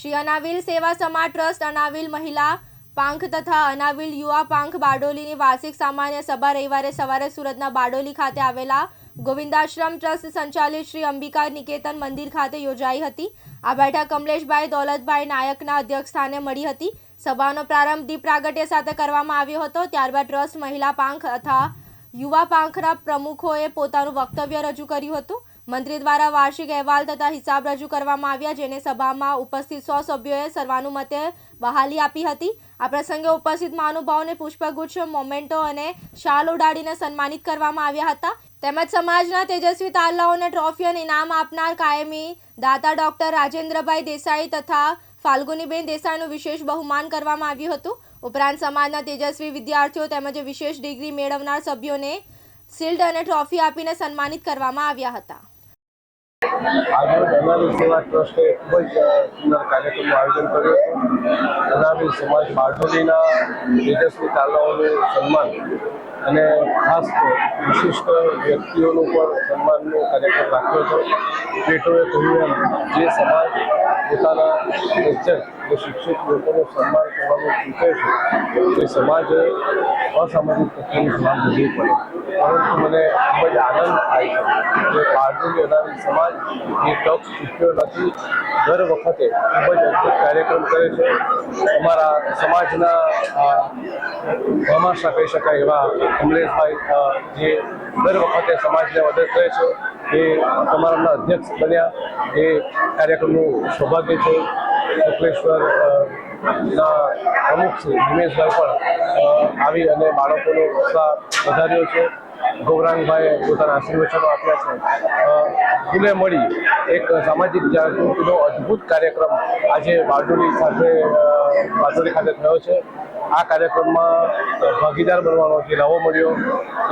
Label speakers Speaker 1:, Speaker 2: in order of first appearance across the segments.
Speaker 1: શ્રી અનાવિલ સેવા સમાજ ટ્રસ્ટ, અનાવિલ મહિલા પાંખ તથા અનાવિલ યુવા પાંખ બારડોલીની વાર્ષિક સામાન્ય સભા રવિવારે સવારે સુરતના બારડોલી ખાતે આવેલા ગોવિંદાશ્રમ ટ્રસ્ટ સંચાલિત શ્રી અંબિકા નિકેતન મંદિર ખાતે યોજાઈ હતી. આ બેઠક કમલેશભાઈ દોલતભાઈ નાયકના અધ્યક્ષસ્થાને મળી હતી. સભાનો પ્રારંભ દીપ પ્રાગટ્ય સાથે કરવામાં આવ્યો હતો. ત્યારબાદ ટ્રસ્ટ મહિલા પાંખ તથા યુવા પાંખના પ્રમુખોએ પોતાનું વક્તવ્ય રજૂ કર્યું હતું. મંત્રી દ્વારા વાર્ષિક અહેવાલ તથા હિસાબ રજૂ કરવામાં આવ્યા, જેને સભામાં ઉપસ્થિત સો સભ્યોએ સર્વાનુમતે બહાલી આપી હતી. આ પ્રસંગે ઉપસ્થિત મહાનુભાવોને પુષ્પગુચ્છ, મોમેન્ટો અને શાલ ઉડાડીને સન્માનિત કરવામાં આવ્યા હતા. તેમજ સમાજના તેજસ્વી તારલાઓને ટ્રોફી અને ઇનામ આપનાર કાયમી દાતા ડોક્ટર રાજેન્દ્રભાઈ દેસાઈ તથા ફાલ્ગુનીબેન દેસાઈનું વિશેષ બહુમાન કરવામાં આવ્યું હતું. ઉપરાંત સમાજના તેજસ્વી વિદ્યાર્થીઓ તેમજ વિશેષ ડિગ્રી મેળવનાર સભ્યોને શિલ્ડ અને ટ્રોફી આપીને સન્માનિત કરવામાં આવ્યા હતા.
Speaker 2: આજે અનામી સેવા ટ્રસ્ટે ખૂબ જ સુંદર કાર્યક્રમનું આયોજન કર્યું હતું. અનામી સમાજ બારડોલીના તેજસ્વી તાલાઓનું સન્માન અને ખાસ વિશિષ્ટ વ્યક્તિઓનું પણ સન્માનનો કાર્યક્રમ રાખ્યો હતો પેટોએ કહ્યું જે સમાજ પોતાના ઇજ્જત કે શિક્ષિત લોકોનું સન્માન કરવાનું ચૂકે છે તે સમાજે અસામાજિક તત્વોની સમાન ભરવી પડે. પરંતુ મને ખૂબ જ આનંદ થાય છે કે બારડોલી અનામી સમાજ એ તક ચૂક્યો નથી દર વખતે ખૂબ જ અદભુત કાર્યક્રમ કરે છે. અમારા સમાજના અ, કહી શકાય એવા કમલેશભાઈ જે દર વખતે સમાજને મદદ કરે છે. એ સમારંભના અધ્યક્ષ બન્યા. એ કાર્યક્રમનું સૌભાગ્ય છે. શુક્લેશ્વર ના પ્રમુખ દિનેશભાઈ પણ આવી અને બાળકોનો ઉત્સાહ વધાર્યો છે. ગૌરાંગભાઈએ પોતાના આશીર્વચનો આપ્યા છે. ખુલે મળી એક સામાજિક જાગૃતિનો અદ્ભુત કાર્યક્રમ આજે બારડોલી સાથે બારડોલી ખાતે થયો છે. આ કાર્યક્રમમાં ભાગીદાર બનવાનો જે લાવો મળ્યો,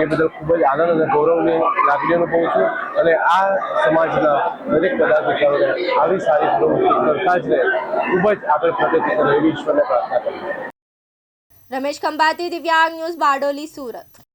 Speaker 2: એ બદલ ખૂબ જ આનંદ અને ગૌરવની લાગણી અનુભવું છું. અને આ સમાજના દરેક પદાધિકારીઓને આવી સારી પ્રવૃત્તિ કરતા જ રહે. ખૂબ જ આગળ પ્રગતિ કરે એવી ઈશ્વરને પ્રાર્થના કરું
Speaker 1: રમેશ ખંભાતી, દિવ્યાંગ ન્યૂઝ, બારડોલી, સુરત.